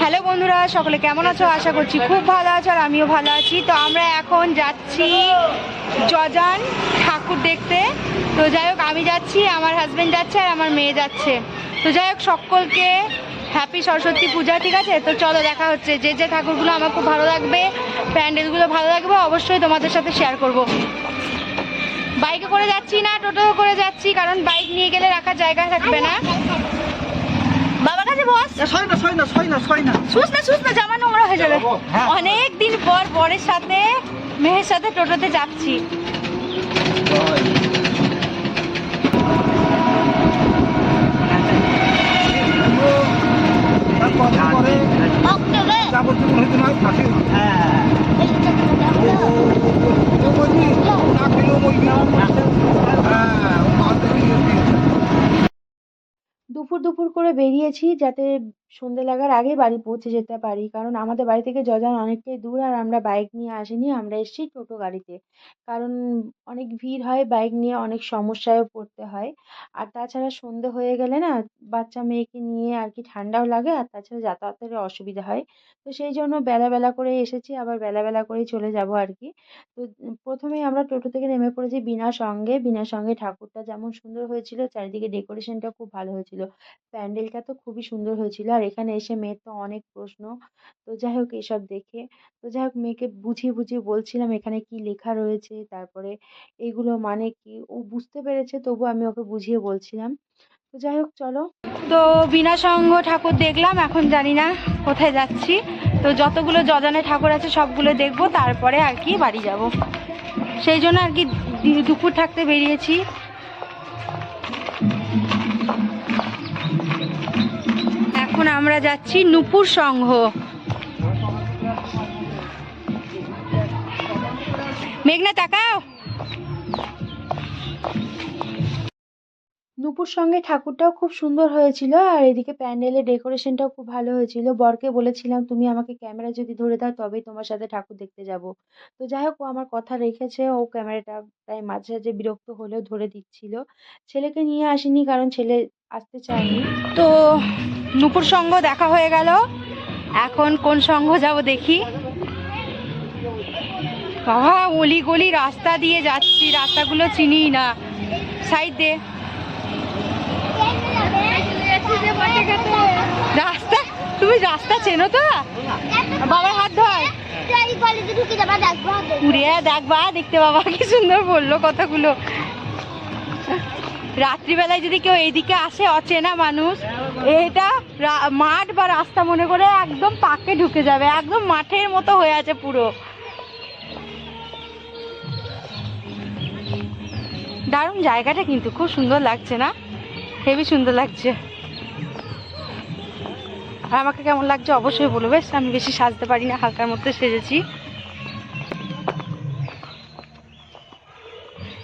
Hello বন্ধুরা, সকলে কেমন আছো? আশা করছি খুব ভালো আছো আর আমিও ভালো আছি। তো আমরা এখন যাচ্ছি জজান ঠাকুর দেখতে। তো যাই হোক, আমি যাচ্ছি, আমার হাজব্যান্ড যাচ্ছে আর আমার মেয়ে যাচ্ছে। তো যাই হোক, সকলকে হ্যাপি সরস্বতী পূজা, ঠিক আছে? তো চলো দেখা হচ্ছে। যে যে ঠাকুরগুলো আমার খুব ভালো লাগবে, প্যান্ডেলগুলো ভালো লাগবে, অবশ্যই তোমাদের সাথে শেয়ার করব। বাইকে করে যাচ্ছি না টোটো করে যাচ্ছি, কারণ বাইক নিয়ে গেলে রাখার জায়গা থাকবে না। বস। সয় না সয় না সয় না সয় না। শুস না শুস না জামা নোংরা হয়ে যাবে। হ্যাঁ। অনেক দিন পর বরের সাথে মেয়ের সাথে টোটোতে যাচ্ছি। হ্যাঁ হ্যাঁ। দুপুর দুপুর করে বেরিয়েছি যাতে সন্ধে লাগার আগে বাড়ি পৌঁছে যেতে পারি। কারণ আমাদের বাড়ি থেকে জজান অনেকটাই দূর আর আমরা বাইক নিয়ে আসিনি, আমরা এসেছি টোটো গাড়িতে। কারণ অনেক ভিড় হয় বাইক নিয়ে, অনেক সমস্যায়ও পড়তে হয়। আর তাছাড়া সন্ধে হয়ে গেলে না, বাচ্চা মেয়েকে নিয়ে আর কি ঠান্ডাও লাগে আর তাছাড়া যাতায়াতের অসুবিধা হয়। তো সেই জন্য বেলা বেলা করে এসেছি, আবার বেলা বেলা করেই চলে যাব আর কি। তো প্রথমেই আমরা টোটো থেকে নেমে পড়েছি বিনা সঙ্গে। বিনা সঙ্গে ঠাকুরটা যেমন সুন্দর হয়েছিল, চারিদিকে ডেকোরেশনটা খুব ভালো হয়েছিল। প্যান্ডেলটা তো খুবই সুন্দর হয়েছিল। আর এখানে এসে মেয়ের তো অনেক প্রশ্ন। তো যাই হোক এসব দেখে, তো যাই হোক মেয়েকে বুঝিয়ে বুঝিয়ে বলছিলাম এখানে কি লেখা রয়েছে, তারপরে এগুলো মানে কি, ও বুঝতে পেরেছে তবু আমি ওকে বুঝিয়ে বলছিলাম। তো যাই হোক চলো। তো বিনা সঙ্গ ঠাকুর দেখলাম, এখন জানি না কোথায় যাচ্ছি। তো যতগুলো যজানে ঠাকুর আছে সবগুলো দেখব, তারপরে আর কি বাড়ি যাব। সেই জন্য আর কি দুপুর থাকতে বেরিয়েছি। এখন আমরা যাচ্ছি নুপুর সংঘ। মেঘনা তাকাও। নুপুর সঙ্গে ঠাকুরটাও খুব সুন্দর হয়েছিল আর এদিকে প্যান্ডেলের ডেকোরেশনটাও খুব ভালো হয়েছিল। বরকে বলেছিলাম, তুমি আমাকে ক্যামেরা যদি ধরে দাও, তবেই তোমার সাথে ঠাকুর দেখতে যাব। তো যাই হোক, ও আমার কথা রেখেছে। ও ক্যামেরাটা প্রায় মাঝে মাঝে বিরক্ত হলেও ধরে দিচ্ছিল। ছেলেকে নিয়ে আসিনি কারণ ছেলে আসতে চায়নি। তো নূপুর সঙ্গ দেখা হয়ে গেল। এখন কোন সঙ্গ যাব দেখি। বাবা অলি গলি রাস্তা দিয়ে যাচ্ছি। রাস্তাগুলো চিনি না। সাইড দে। রাস্তা? তুমি রাস্তা চেনো তো? বাবার হাত ধর। উড়িয়ে দেখবা দেখতে বাবা, কি সুন্দর বলল কথাগুলো। রাত্রিবেলায় যদি কেউ এইদিকে আসে, অচেনা মানুষ, এটা মাঠ বা রাস্তা মনে করে একদম পাকে ঢুকে যাবে, একদম মাঠের মতো হয়ে আছে পুরো। দারুণ জায়গাটা কিন্তু, খুব সুন্দর লাগছে না? হেবি সুন্দর লাগছে। আর আমাকে কেমন লাগছে অবশ্যই বলবে আমি বেশি সাজতে পারি না, হালকার মধ্যে সেজেছি।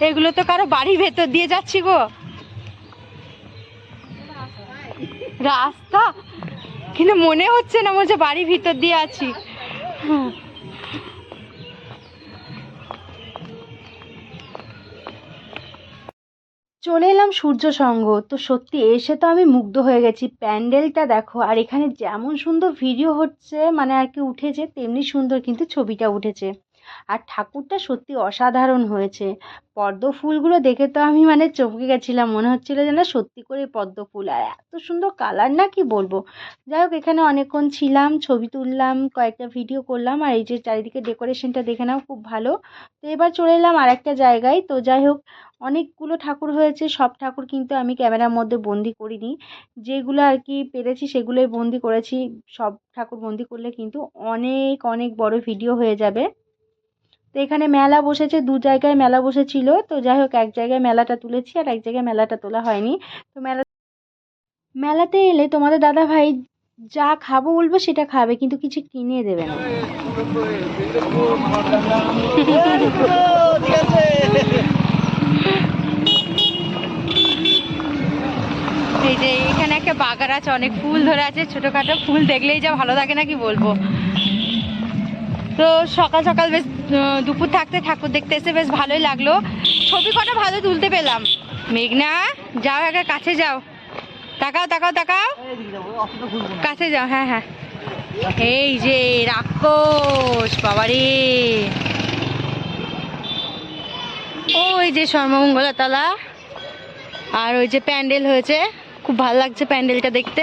এগুলো তো কারও বাড়ির ভেতর দিয়ে যাচ্ছি গো। রাস্তা? কিন্তু মনে হচ্ছে না হচ্ছে বাড়ির ভিতর দিয়ে আছি। চলে এলাম সূর্য সঙ্গ। তো সত্যি এসে তো আমি মুগ্ধ হয়ে গেছি। প্যান্ডেলটা দেখো, আর এখানে যেমন সুন্দর ভিডিও হচ্ছে মানে আর কি উঠেছে, তেমনি সুন্দর কিন্তু ছবিটা উঠেছে। আর ঠাকুরটা সত্যি অসাধারণ হয়েছে। পদ্ম ফুলগুলো দেখে তো আমি মানে চমকে গেছিলাম। মনে হচ্ছিল যেন সত্যি করে পদ্ম ফুল। আর এত সুন্দর কালার না কি বলব? যাই হোক, এখানে অনেকক্ষণ ছিলাম, ছবি তুললাম, কয়েকটা ভিডিও করলাম, আর এই যে চারিদিকে ডেকোরেশনটা দেখে নাও, খুব ভালো। তো এবার চলে এলাম আর একটা জায়গায়। তো যাই হোক, অনেকগুলো ঠাকুর হয়েছে। সব ঠাকুর কিন্তু আমি ক্যামেরার মধ্যে বন্দি করিনি। যেগুলো আর কি পেরেছি সেগুলোই বন্দি করেছি। সব ঠাকুর বন্দি করলে কিন্তু অনেক অনেক বড় ভিডিও হয়ে যাবে। তো এখানে মেলা বসেছে, দু জায়গায় মেলা বসেছিল। তো যাই হোক, এক জায়গায় মেলাটা তুলেছি আর এক জায়গায় মেলাটা তোলা হয়নি। তো মেলা মেলাতে এলে তোমাদের দাদা ভাই যা খাব বলব সেটা খাবে, কিন্তু কিছু কিনে দেবে না। এই যে এখানে একটা বাগান আছে, অনেক ফুল ধরে আছে, ছোটখাটো ফুল দেখলেই যা ভালো লাগে না কি বলব? তো সকাল সকাল বেশ দুপুর থাকতে ঠাকুর দেখতে এসে বেশ ভালোই লাগল। ছবি কটা ভালো তুলতে পেলাম। মেঘনা, যাও একা কাছে যাও। তাকাও তাকাও তাকাও। কাছে যাও হ্যাঁ হ্যাঁ। এই যে রাক্ষস, বাবারে। ওই যে সর্বমঙ্গলা তলা আর ওই যে প্যান্ডেল হয়েছে। খুব ভালো লাগছে প্যান্ডেলটা দেখতে।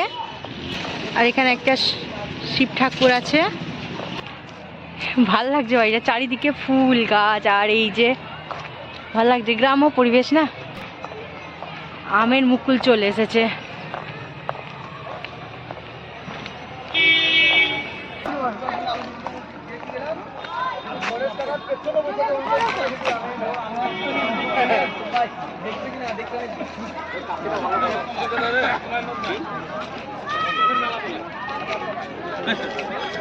আর এখানে একটা শিব ঠাকুর আছে। ভালো লাগছে বাড়িটা চারিদিকে ফুল গাছ আর এই যে ভালো লাগছে গ্রাম্য পরিবেশ না? আমের মুকুল চলে এসেছে।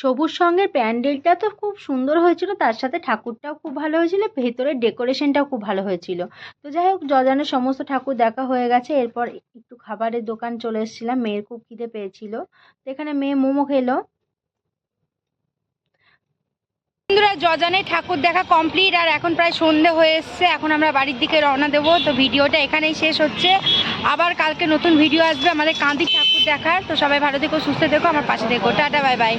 সবুজ সঙ্গের প্যান্ডেলটা তো খুব সুন্দর হয়েছিল, তার সাথে ঠাকুরটাও খুব ভালো হয়েছিল ভেতরের ডেকোরেশনটাও খুব ভালো হয়েছিল। তো যাই হোক যজানের সমস্ত ঠাকুর দেখা হয়ে গেছে, এরপর একটু খাবারের দোকান চলে এসেছিলাম, মেয়ের খুব খিদে পেয়েছিল। তো এখানে মেয়ে মোমো খেলো। বন্ধুরা জজানে ঠাকুর দেখা কমপ্লিট আর এখন প্রায় সন্ধে হয়ে এসছে, এখন আমরা বাড়ির দিকে রওনা দেবো। তো ভিডিওটা এখানেই শেষ হচ্ছে। আবার কালকে নতুন ভিডিও আসবে আমাদের কান্দি ঠাকুর দেখার। তো সবাই ভালো থেকো, সুস্থ থেকো, আমার পাশে থেকো। Tata bye bye